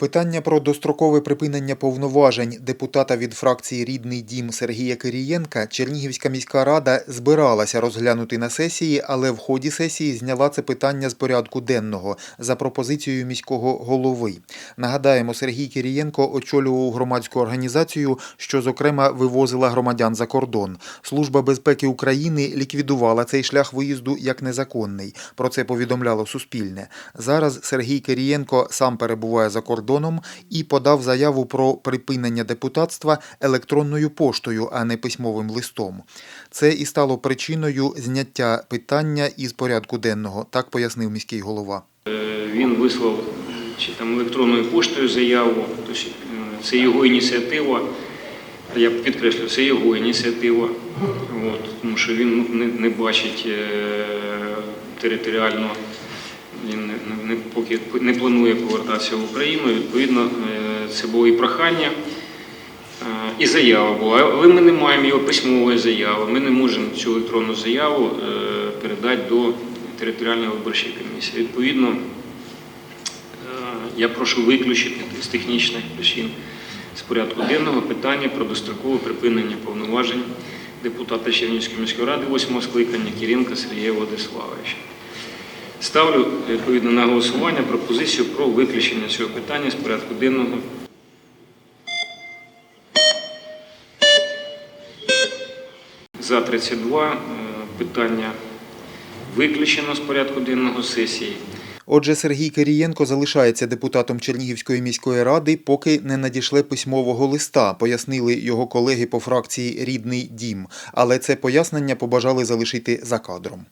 Питання про дострокове припинення повноважень депутата від фракції Рідний дім Сергія Кирієнка Чернігівська міська рада збиралася розглянути на сесії, але в ході сесії зняла це питання з порядку денного за пропозицією міського голови. Нагадаємо, Сергій Кирієнко очолював громадську організацію, що зокрема вивозила громадян за кордон. Служба безпеки України ліквідувала цей шлях виїзду як незаконний. Про це повідомляло Суспільне. Зараз Сергій Кирієнко сам перебуває за кордоном і подав заяву про припинення депутатства електронною поштою, а не письмовим листом. Це і стало причиною зняття питання із порядку денного, так пояснив міський голова. Е, Він вислав чи там електронною поштою заяву. Тобто, е, це його ініціатива. Я підкреслю, це його ініціатива. От, тому що він не, не бачить е, територіально, він не, поки не планує повертатися в Україну. Відповідно, е, це було і прохання. е, І заява була, але ми не маємо його письмової заяви. Ми не можемо цю електронну заяву е, передати до територіальної виборчої комісії. Відповідно, я прошу виключити з технічних причин з порядку денного питання про дострокове припинення повноважень депутата Чернігівської міської ради 8 скликання Кіренка Сергія Владиславовича. Ставлю відповідно на голосування пропозицію про виключення цього питання з порядку денного За 32 е, питання виключено з порядку денного сесії. Отже, Сергій Кирієнко залишається депутатом Чернігівської міської ради, поки не надійшле письмового листа, пояснили його колеги по фракції Рідний дім. Але це пояснення побажали залишити за кадром.